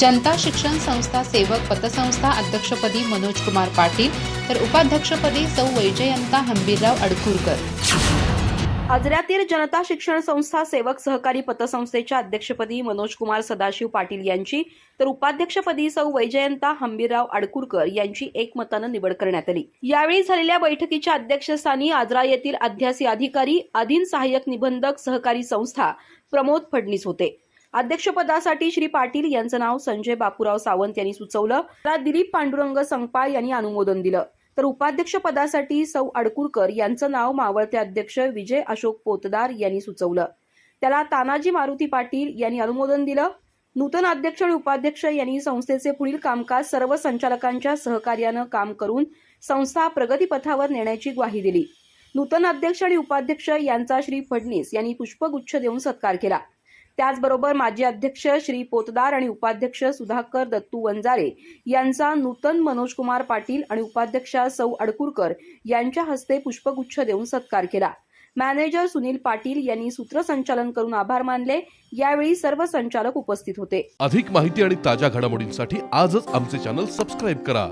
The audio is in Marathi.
जनता शिक्षण संस्था सेवक पतसंस्था अध्यक्षपदी मनोज कुमार पाटील तर उपाध्यक्षपदी सौ वैजयंता हंबीरराव अडकुरकर. आजऱ्यातील जनता शिक्षण संस्था सेवक सहकारी पतसंस्थेच्या अध्यक्षपदी मनोज कुमार सदाशिव पाटील यांची तर उपाध्यक्षपदी सौ वैजयंता हंबीरराव आडकुरकर यांची एकमतानं निवड करण्यात आली. यावेळी झालेल्या बैठकीच्या अध्यक्षस्थानी आजरा येथील अध्यासी अधिकारी अधीन सहाय्यक निबंधक सहकारी संस्था प्रमोद फडणीस होते. अध्यक्षपदासाठी श्री पाटील यांचं नाव संजय बापूराव सावंत यांनी सुचवलं. त्याला दिलीप पांडुरंग संगपाळ यांनी अनुमोदन दिलं. तर उपाध्यक्ष पदासाठी सौ अडकुरकर यांचं नाव मावळते अध्यक्ष विजय अशोक पोतदार यांनी सुचवलं. त्याला तानाजी मारुती पाटील यांनी अनुमोदन दिलं. नूतन अध्यक्ष आणि उपाध्यक्ष यांनी संस्थेचे पुढील कामकाज सर्व संचालकांच्या सहकार्यानं काम करून संस्था प्रगतीपथावर नेण्याची ग्वाही दिली. नूतन अध्यक्ष आणि उपाध्यक्ष यांचा श्री फडणीस यांनी पुष्पगुच्छ देऊन सत्कार केला. त्याचबरोबर माजी अध्यक्ष श्री पोतदार आणि उपाध्यक्ष सुधाकर दत्तू वंजारे यांचा नूतन मनोज कुमार पाटील आणि उपाध्यक्षा सौ अडकुरकर यांच्या हस्ते पुष्पगुच्छ देऊन सत्कार केला. मॅनेजर सुनील पाटील यांनी सूत्रसंचालन करून आभार मानले. यावेळी सर्व संचालक उपस्थित होते. अधिक माहिती आणि ताज्या घडामोडींसाठी आजच आमचे चॅनल सबस्क्राईब करा.